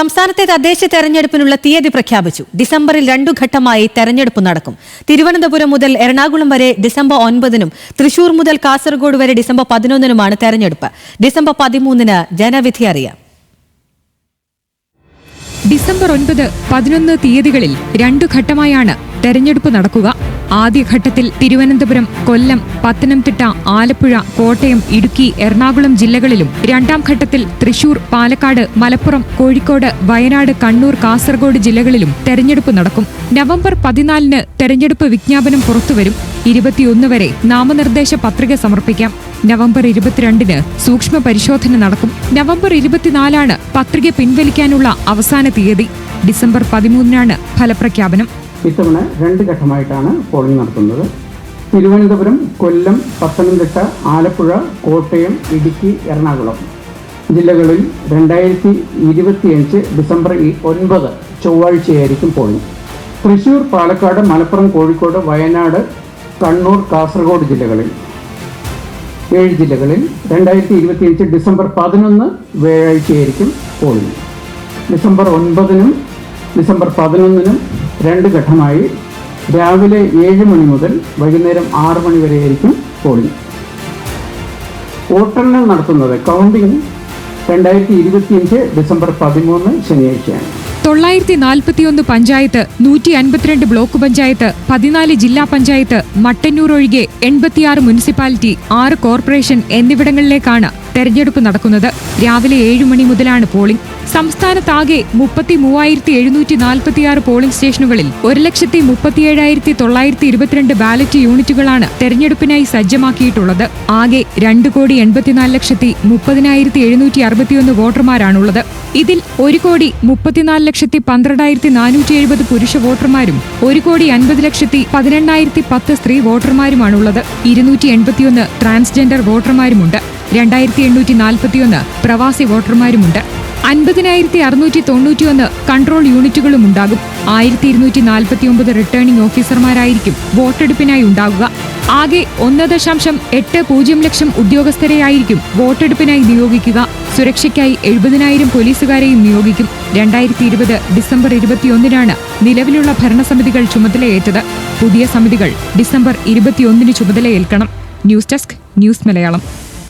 സംസ്ഥാനത്തെ തദ്ദേശ തെരഞ്ഞെടുപ്പിനുള്ള തീയതി പ്രഖ്യാപിച്ചു. ഡിസംബറിൽ രണ്ടു ഘട്ടമായി തെരഞ്ഞെടുപ്പ് നടക്കും. തിരുവനന്തപുരം മുതൽ എറണാകുളം വരെ ഡിസംബർ ഒൻപതിനും തൃശൂർ മുതൽ കാസർഗോഡ് വരെ ഡിസംബർ പതിനൊന്നിനുമാണ് തെരഞ്ഞെടുപ്പ്. ഡിസംബർ പതിമൂന്നിന് ജനവിധി അറിയാം. ഡിസംബർ ഒൻപത് പതിനൊന്ന് തീയതികളിൽ രണ്ടു ഘട്ടമായാണ് തെരഞ്ഞെടുപ്പ് നടക്കുക. ആദ്യഘട്ടത്തിൽ തിരുവനന്തപുരം കൊല്ലം പത്തനംതിട്ട ആലപ്പുഴ കോട്ടയം ഇടുക്കി എറണാകുളം ജില്ലകളിലും രണ്ടാം ഘട്ടത്തിൽ തൃശൂർ പാലക്കാട് മലപ്പുറം കോഴിക്കോട് വയനാട് കണ്ണൂർ കാസർഗോഡ് ജില്ലകളിലും തെരഞ്ഞെടുപ്പ് നടക്കും. നവംബർ പതിനാലിന് തെരഞ്ഞെടുപ്പ് വിജ്ഞാപനം പുറത്തുവരും. ഇരുപത്തിയൊന്ന് വരെ നാമനിർദ്ദേശ പത്രിക സമർപ്പിക്കാം. നവംബർ ഇരുപത്തിരണ്ടിന് സൂക്ഷ്മ പരിശോധന നടക്കും. നവംബർ ഇരുപത്തിനാലാണ് പത്രിക പിൻവലിക്കാനുള്ള അവസാന തീയതി. ഡിസംബർ പതിമൂന്നിനാണ് ഫലപ്രഖ്യാപനം. ഇത്തവണ രണ്ട് ഘട്ടമായിട്ടാണ് പോളിംഗ് നടത്തുന്നത്. തിരുവനന്തപുരം കൊല്ലം പത്തനംതിട്ട ആലപ്പുഴ കോട്ടയം ഇടുക്കി എറണാകുളം. ജില്ലകളിൽ രണ്ടായിരത്തി ഇരുപത്തിയഞ്ച് ഡിസംബർ ഒൻപത് ചൊവ്വാഴ്ചയായിരിക്കും പോളിംഗ് തൃശൂർ പാലക്കാട് മലപ്പുറം കോഴിക്കോട് വയനാട് കണ്ണൂർ കാസർഗോഡ് ജില്ലകളിൽ. ഏഴ് ജില്ലകളിൽ രണ്ടായിരത്തി ഇരുപത്തിയഞ്ച് ഡിസംബർ പതിനൊന്ന് വ്യാഴാഴ്ചയായിരിക്കും പോളിംഗ് ഡിസംബർ ഒൻപതിനും ഡിസംബർ പതിനൊന്നിനും രണ്ട് ഘട്ടമായി രാവിലെ ഏഴ് മണി മുതൽ വൈകുന്നേരം ആറ് മണി വരെയായിരിക്കും പോളിംഗ് വോട്ടെണ്ണൽ നടത്തുന്നത് കൗണ്ടിംഗ് രണ്ടായിരത്തി ഇരുപത്തിയഞ്ച് ഡിസംബർ പതിമൂന്ന് ശനിയാഴ്ചയാണ്. തൊള്ളായിരത്തി നാൽപ്പത്തിയൊന്ന് പഞ്ചായത്ത് നൂറ്റി അൻപത്തിരണ്ട് ബ്ലോക്ക് പഞ്ചായത്ത് പതിനാല് ജില്ലാ പഞ്ചായത്ത് മട്ടന്നൂർ ഒഴികെ എൺപത്തിയാറ് മുനിസിപ്പാലിറ്റി ആറ് കോർപ്പറേഷൻ എന്നിവിടങ്ങളിലേക്കാണ് തെരഞ്ഞെടുപ്പ് നടക്കുന്നത്. രാവിലെ ഏഴ് മണി മുതലാണ് പോളിംഗ് സംസ്ഥാനത്താകെ മുപ്പത്തി മൂവായിരത്തി എഴുന്നൂറ്റി നാൽപ്പത്തിയാറ് പോളിംഗ് സ്റ്റേഷനുകളിൽ ഒരു ലക്ഷത്തി മുപ്പത്തിയേഴായിരത്തി തൊള്ളായിരത്തി ഇരുപത്തിരണ്ട് ബാലറ്റ് യൂണിറ്റുകളാണ് തെരഞ്ഞെടുപ്പിനായി സജ്ജമാക്കിയിട്ടുള്ളത്. ആകെ രണ്ട് കോടി എൺപത്തിനാല് ലക്ഷത്തി മുപ്പതിനായിരത്തി എഴുന്നൂറ്റി അറുപത്തിയൊന്ന് വോട്ടർമാരാണുള്ളത്. ഇതിൽ ഒരു കോടി മുപ്പത്തിനാല് ലക്ഷത്തി പന്ത്രണ്ടായിരത്തി നാനൂറ്റി എഴുപത് പുരുഷ വോട്ടർമാരും ഒരു കോടി അൻപത് ലക്ഷത്തി പതിനെണ്ണായിരത്തി പത്ത് സ്ത്രീ വോട്ടർമാരുമാണുള്ളത്. ഇരുന്നൂറ്റി എൺപത്തിയൊന്ന് ട്രാൻസ്ജെൻഡർ വോട്ടർമാരുമുണ്ട്. രണ്ടായിരത്തി എണ്ണൂറ്റി നാൽപ്പത്തിയൊന്ന് പ്രവാസി വോട്ടർമാരുമുണ്ട്. അൻപതിനായിരത്തി അറുന്നൂറ്റി തൊണ്ണൂറ്റിയൊന്ന് കൺട്രോൾ യൂണിറ്റുകളും ഉണ്ടാകും ആയിരത്തി ഇരുന്നൂറ്റി നാൽപ്പത്തിയൊമ്പത് റിട്ടേണിംഗ് ഓഫീസർമാരായിരിക്കും വോട്ടെടുപ്പിനായി ഉണ്ടാകുക ആകെ ഒന്ന് ദശാംശം എട്ട് പൂജ്യം ലക്ഷം ഉദ്യോഗസ്ഥരെയായിരിക്കും വോട്ടെടുപ്പിനായി നിയോഗിക്കുക. സുരക്ഷയ്ക്കായി എഴുപതിനായിരം പോലീസുകാരെയും നിയോഗിക്കും. രണ്ടായിരത്തി ഇരുപത് ഡിസംബർ ഇരുപത്തിയൊന്നിനാണ് നിലവിലുള്ള ഭരണസമിതികൾ ചുമതലയേറ്റത്. പുതിയ സമിതികൾ ഡിസംബർ ഇരുപത്തിയൊന്നിന് ചുമതലയേൽക്കണം. News desk news Malayalam.